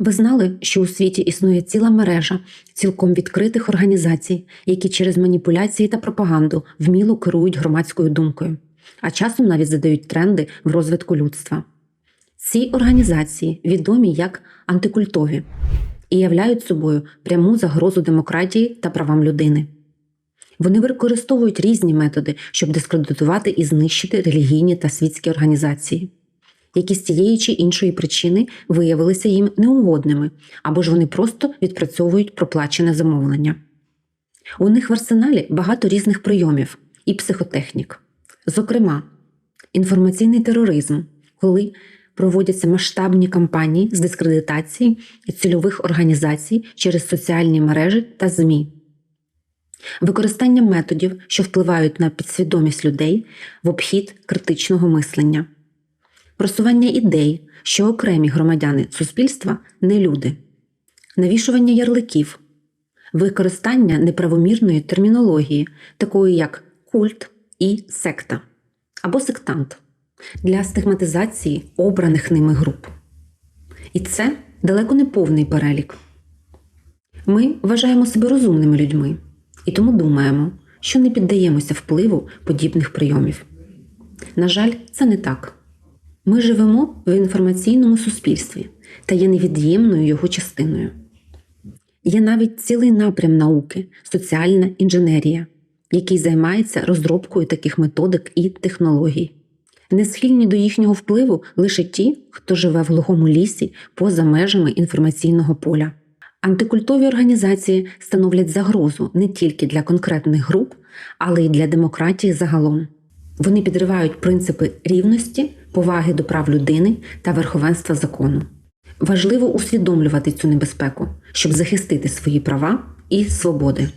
Ви знали, що у світі існує ціла мережа цілком відкритих організацій, які через маніпуляції та пропаганду вміло керують громадською думкою, а часом навіть задають тренди в розвитку людства. Ці організації відомі як антикультові і являють собою пряму загрозу демократії та правам людини. Вони використовують різні методи, щоб дискредитувати і знищити релігійні та світські організації, які з тієї чи іншої причини виявилися їм неугодними, або ж вони просто відпрацьовують проплачене замовлення. У них в арсеналі багато різних прийомів і психотехнік. Зокрема, інформаційний тероризм, коли проводяться масштабні кампанії з дискредитації цільових організацій через соціальні мережі та ЗМІ. Використання методів, що впливають на підсвідомість людей в обхід критичного мислення, просування ідей, що окремі громадяни суспільства не люди, навішування ярликів, використання неправомірної термінології, такої як культ і секта або сектант для стигматизації обраних ними груп. І це далеко не повний перелік. Ми вважаємо себе розумними людьми і тому думаємо, що не піддаємося впливу подібних прийомів. На жаль, це не так. Ми живемо в інформаційному суспільстві та є невід'ємною його частиною. Є навіть цілий напрям науки соціальна інженерія, який займається розробкою таких методик і технологій. Не схильні до їхнього впливу лише ті, хто живе в глухому лісі поза межами інформаційного поля. Антикультові організації становлять загрозу не тільки для конкретних груп, але й для демократії загалом. Вони підривають принципи рівності, поваги до прав людини та верховенства закону. Важливо усвідомлювати цю небезпеку, щоб захистити свої права і свободи.